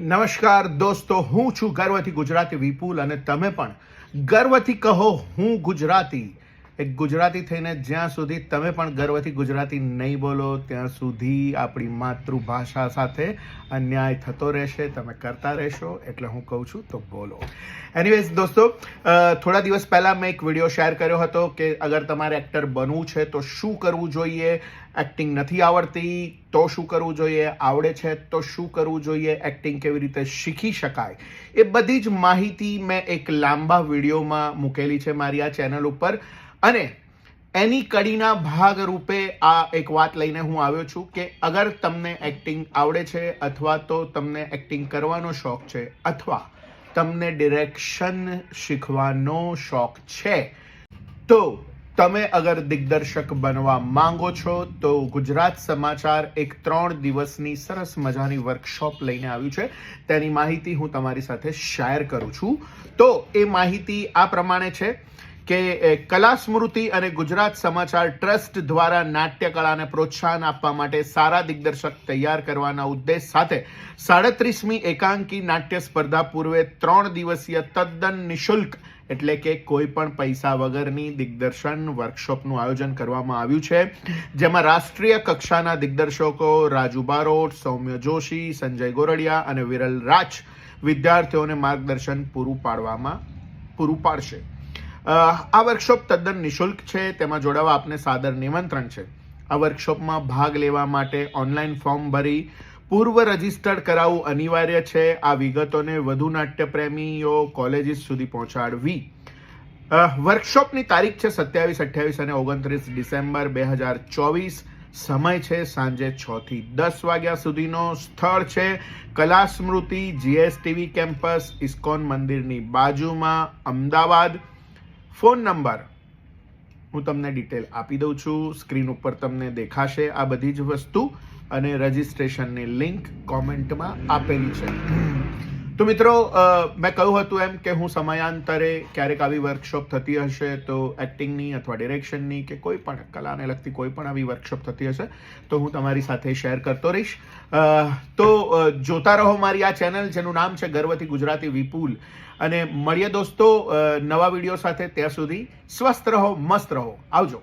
નમસ્કાર દોસ્તો હું છું ગર્વથી ગુજરાતી વિપુલ અને તમે પણ ગર્વથી કહો હું ગુજરાતી. એક ગુજરાતી થઈને જ્યાં સુધી તમે પણ ગર્વથી ગુજરાતી નહીં બોલો, ત્યાં સુધી આપણી માતૃભાષા સાથે અન્યાય થતો રહેશે, તમે કરતા રહેશો, એટલે હું કહું છું, તો બોલો. એનીવેઝ દોસ્તો થોડા દિવસ પહેલાં મેં એક વીડિયો શેર કર્યો હતો કે અગર તમારે એક્ટર બનવું છે, તો શું કરવું જોઈએ? એક્ટિંગ નથી આવડતી, તો શું કરવું જોઈએ? આવડે છે, તો શું કરવું જોઈએ? એક્ટિંગ કેવી રીતે શીખી શકાય? એ બધી જ માહિતી મેં એક લાંબા વિડીયોમાં મૂકેલી છે મારી આ ચેનલ ઉપર. અને એની કડીના ભાગ રૂપે આ એક વાત લઈને હું આવ્યો છું કે અગર તમને એક્ટિંગ આવડે છે અથવા તો તમને એક્ટિંગ કરવાનો શોખ છે અથવા તમને ડિરેક્શન શીખવાનો શોખ છે, તો તમે અગર દિગ્દર્શક બનવા માંગો છો, તો ગુજરાત સમાચાર એક ત્રણ દિવસની સરસ મજાની વર્કશોપ લઈને આવ્યું છે. તેની માહિતી હું તમારી સાથે શેર કરું છું. તો એ માહિતી આ પ્રમાણે છે. કે કલા સ્મૃતિ અને ગુજરાત સમાચાર ટ્રસ્ટ દ્વારા નાટ્ય કળાને પ્રોત્સાહન આપવા માટે સારા દિગ્દર્શક તૈયાર કરવાના ઉદ્દેશ સાથે સાડત્રીસમી એકાંકી નાટ્ય સ્પર્ધા પૂર્વે ત્રણ દિવસીય તદ્દન નિઃશુલ્ક, એટલે કે કોઈ પણ પૈસા વગરની દિગ્દર્શન વર્કશોપનું આયોજન કરવામાં આવ્યું છે. જેમાં રાષ્ટ્રીય કક્ષાના દિગ્દર્શકો રાજુ બારોટ સૌમ્ય જોશી, સંજય ગોરડિયા અને વિરલ રાજ વિદ્યાર્થીઓને માર્ગદર્શન પૂરું પાડવામાં, પૂરું પાડશે. આ વર્કશોપ તદ્દન નિશુલ્ક છે, તેમાં જોડાવા આપને સાદર નિમંત્રણ છે. આ વર્કશોપમાં ભાગ લેવા માટે ઓનલાઈન ફોર્મ ભરી, પૂર્વ રજિસ્ટર્ડ કરાવવું અનિવાર્ય છે, આ વિગતોને વધુ નાટ્યપ્રેમીઓ કોલેજીસ સુધી પહોંચાડવી. વર્કશોપની તારીખ છે સત્યાવીસ, અઠ્યાવીસ અને ઓગણત્રીસ ડિસેમ્બર બે હજાર ચોવીસ. સમય છે સાંજે છ થી દસ વાગ્યા સુધીનો સ્થળ છે. કલા સ્મૃતિ જીએસટીવી કેમ્પસ ઇસ્કોન મંદિરની બાજુમાં, અમદાવાદ. ફોન નંબર હું તમને ડિટેલ આપી દઉં છું. સ્ક્રીન ઉપર તમને દેખાશે આ બધી જ વસ્તુ અને રજિસ્ટ્રેશનની લિંક કોમેન્ટમાં આપેલી છે. તો મિત્રો મેં કહ્યું હતું એમ કે હું સમયાંતરે ક્યારેક આવી વર્કશોપ થતી હશે તો એક્ટિંગની અથવા ડિરેક્શનની કે કોઈ પણ કલાને લગતી કોઈ પણ આવી વર્કશોપ થતી હશે તો હું તમારી સાથે શેર કરતો રહીશ. તો જોતા રહો મારી આ ચેનલ જેનું નામ છે ગર્વથી ગુજરાતી વિપુલ. અને મળીએ દોસ્તો નવા વીડિયો સાથે ત્યાં સુધી સ્વસ્થ રહો, મસ્ત રહો. આવજો.